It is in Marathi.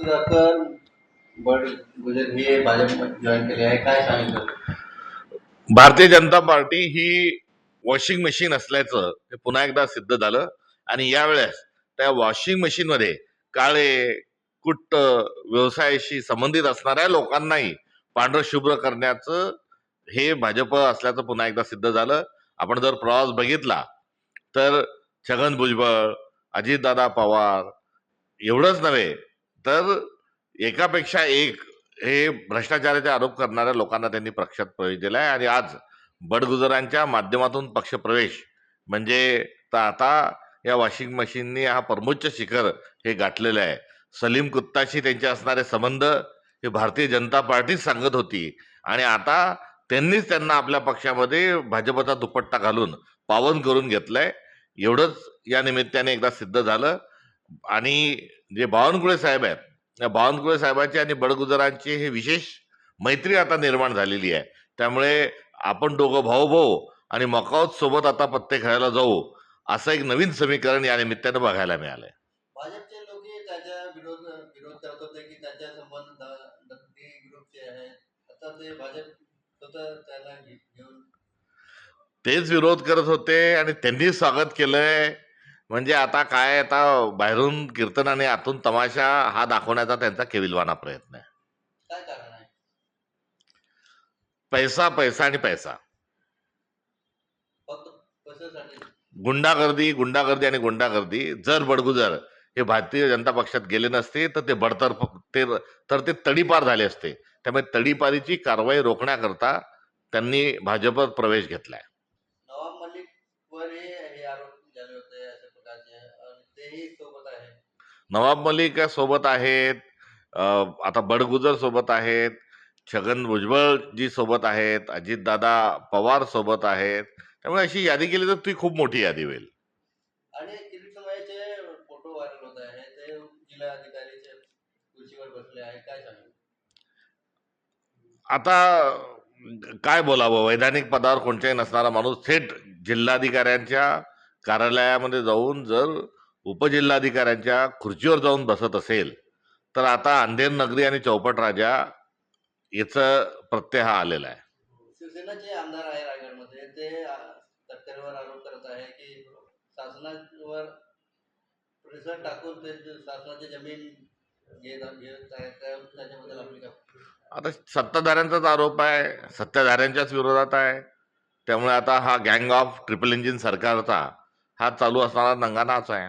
सुधाकर बड गुजर हे भाजप जॉईन केले आहे. काय सांगितलं? भारतीय जनता पार्टी ही वॉशिंग मशीन असल्याचं हे पुन्हा एकदा सिद्ध झालं. आणि यावेळेस त्या वॉशिंग मशीनमध्ये काळे कुट्ट व्यवसायाशी संबंधित असणाऱ्या लोकांनाही पांढरं शुभ्र करण्याचं हे भाजप असल्याचं पुन्हा एकदा सिद्ध झालं. आपण जर प्रवास बघितला तर छगन भुजबळ अजितदादा पवार एवढंच नव्हे तर एकापेक्षा एक हे भ्रष्टाचाराचे आरोप करणाऱ्या लोकांना त्यांनी पक्षात प्रवेश दिलाय. आणि आज बडगुजरांच्या माध्यमातून पक्षप्रवेश म्हणजे तर आता या वॉशिंग मशीननी हा परमोच्च शिखर हे गाठलेलं आहे. सलीम कुत्ताशी त्यांचे असणारे संबंध हे भारतीय जनता पार्टीच सांगत होती. आणि आता त्यांनीच त्यांना आपल्या पक्षामध्ये भाजपचा दुपट्टा घालून पावन करून घेतलंय. एवढंच या निमित्ताने एकदा सिद्ध झालं. आणि जे बावनकुळे साहेब आहेत या बावनकुळे साहेबांची आणि बडगुजरांची हे विशेष मैत्री आता निर्माण झालेली आहे. त्यामुळे आपण दोघं भाऊ भाऊ आणि मकाऊत सोबत आता पत्ते खेळायला जाऊ असं एक नवीन समीकरण या निमित्तानं बघायला मिळालंय. भाजपचे लोक त्याच्या विरोध विरोध करत होते की त्याच्या संबंध द- दत्ती ग्रुपचे आहेत आता ते भाजप स्वतः त्याला घे- घेऊन तेच विरोध करत होते आणि त्यांनी स्वागत केलंय. म्हणजे आता काय आता बाहेरून कीर्तन आणि आतून तमाशा हा दाखवण्याचा त्यांचा केविलवाना प्रयत्न आहे. काय कारण आहे? पैसा पैसा आणि पैसा. फक्त गुंडागर्दी गुंडागर्दी आणि गुंडागर्दी. जर बडगुजर हे भारतीय जनता पक्षात गेले नसते तर ते बडतर्फ ते तर ते तडीपार झाले असते. त्यामुळे तडीपारीची कारवाई रोखण्याकरता त्यांनी भाजपत प्रवेश घेतलाय नवाब मलिक वर हे हे आरोप झाले होते अशा प्रकारचे आणि तेही सोबत आहे नवाब मलिक सोबत आहेत आता बडगुजर सोबत आहेत छगन भुजबळ जी सोबत आहेत अजितदादा पवार सोबत आहेत. त्यामुळे अशी यादी केली तर ती खूप मोठी यादी होईल. आणि फोटो व्हायरल होत आहे ते खुर्चीवर बसले आहे काय सांगेल आता काय बोलावं? वैधानिक पदावर कोणत्याही नसणारा माणूस थेट जिल्हाधिकाऱ्यांच्या कार्यालयामध्ये जाऊन जर उपजिल्हाधिकाऱ्यांच्या खुर्चीवर जाऊन बसत असेल तर आता अंधेर नगरी आणि चौपट राजा याचं प्रत्यय हा आलेला आहे. शिवसेनाचे आमदार आहे रायगडमध्ये ते तटकरेवर आरोप करत आहे की शासनावर प्रेशर टाकून ते शासनाची जमीन आता सत्ताधाऱ्यांचाच आरोप आहे सत्ताधाऱ्यांच्याच विरोधात आहे. त्यामुळे आता हा गँग ऑफ ट्रिपल इंजिन सरकारचा हा चालू असणारा नंगानाच आहे.